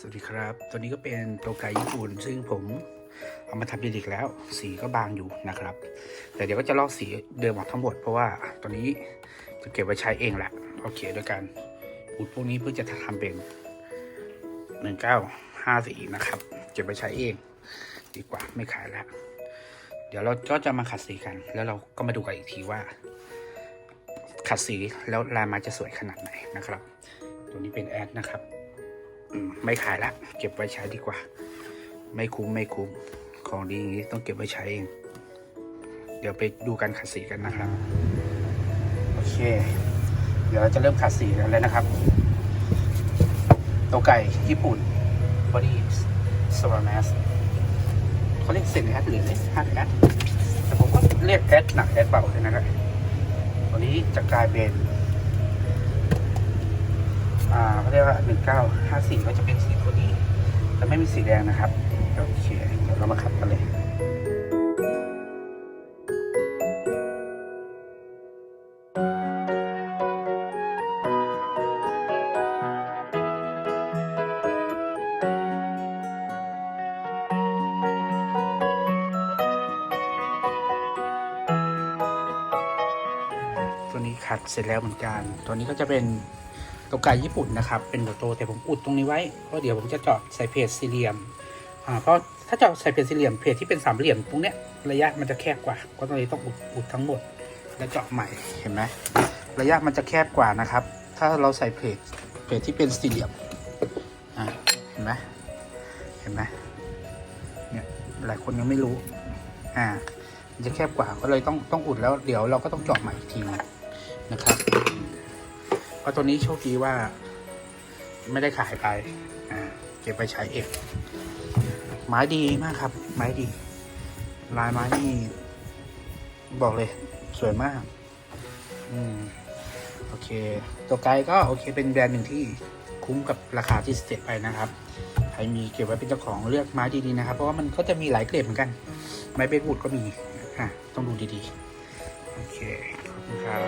สวัสดีครับ ตัวนี้ก็เป็นตัวไกญี่ปุ่น ซึ่งผมเอามาทำเด็กๆแล้ว สีก็บางอยู่นะครับ แต่เดี๋ยวก็จะลอกสีเดิมออกทั้งหมด เพราะว่าตัวนี้จะเก็บไว้ใช้เองแหละโอเคด้วยกันอุดพวกนี้เพื่อจะทำเป็นหนึ่งเก้าห้าสีนะครับ เก็บไว้ใช้เอง ดีกว่าไม่ขายแล้ว เดี๋ยวเราก็จะมาขัดสีกัน แล้วเราก็มาดูกันอีกทีว่า ขัดสีแล้วลายม้จะสวยขนาดไหนนะครับ ตัวนี้เป็นแอดนะครับ ไม่ขายละ เก็บไว้ใช้ดีกว่า ไม่คุ้มไม่คุ้มของดีอย่างนี้ต้องเก็บไว้ใช้เอง เดี๋ยวไปดูการขัดสีกันนะครับ โอเค เดี๋ยวเราจะเริ่มขัดสีกันเลยนะครับ ตัวไก่ญี่ปุ่น body s w a m a s เขาเรียกเซนแอดหรือเรียกฮาร์ดแอดแต่ผมก็เรียกแอดหนักแอดเบาเลยนะครับตัวนี้จะกลายเป็น รียกว่าหนึ่งเก้าห้าสี่ก็จะเป็นสีตัวนี้จะไม่มีสีแดงนะครับโอเคเดี๋ยวเรามาขัดกันเลยตัวนี้ขัดเสร็จแล้วเหมือนกัน ตัวนี้ก็จะเป็น ตัวไก่ญี่ปุ่นนะครับเป็นโตแต่ผมอุดตรงนี้ไว้เพราะเดี๋ยวผมจะเจาะใส่เพจสี่เหลี่ยมอ่าเพราะถ้าเจาะใส่เพจสี่เหลี่ยมเพจที่เป็นสามเหลี่ยมตรงเนี้ยระยะมันจะแคบกว่า ก็ตรงนี้ต้องอุดอุดทั้งหมด แล้วเจาะใหม่เห็นไหมระยะมันจะแคบกว่านะครับ ถ้าเราใส่เพจเพจที่เป็นสี่เหลี่ยมอ่าเห็นไหมเห็นไหมเนี่ยหลายคนยังไม่รู้อ่ามันจะแคบกว่าก็เลยต้องต้องอุดแล้วเดี๋ยวเราก็ต้องเจาะใหม่อีกทีนึงนะครับ ราะตัวนี้โชคดีว่า ไม่ได้ขายไปเก็บไปใช้เองไม้ดีมากครับ ไม้ดี ลายไม้นี่บอกเลย สวยมาก อืมโอเค ตัวไกด์ก็โอเค เป็นแบรนด์หนึ่งที่คุ้มกับราคาที่เสียไปนะครับใครมีเก็บไว้เป็นเจ้าของเลือกไม้ดีๆนะครับ เพราะว่ามันก็จะมีหลายเกรดเหมือนกัน ไม้เบสวูดก็มีอะต้องดูดีๆ โอเค ขอบคุณครับ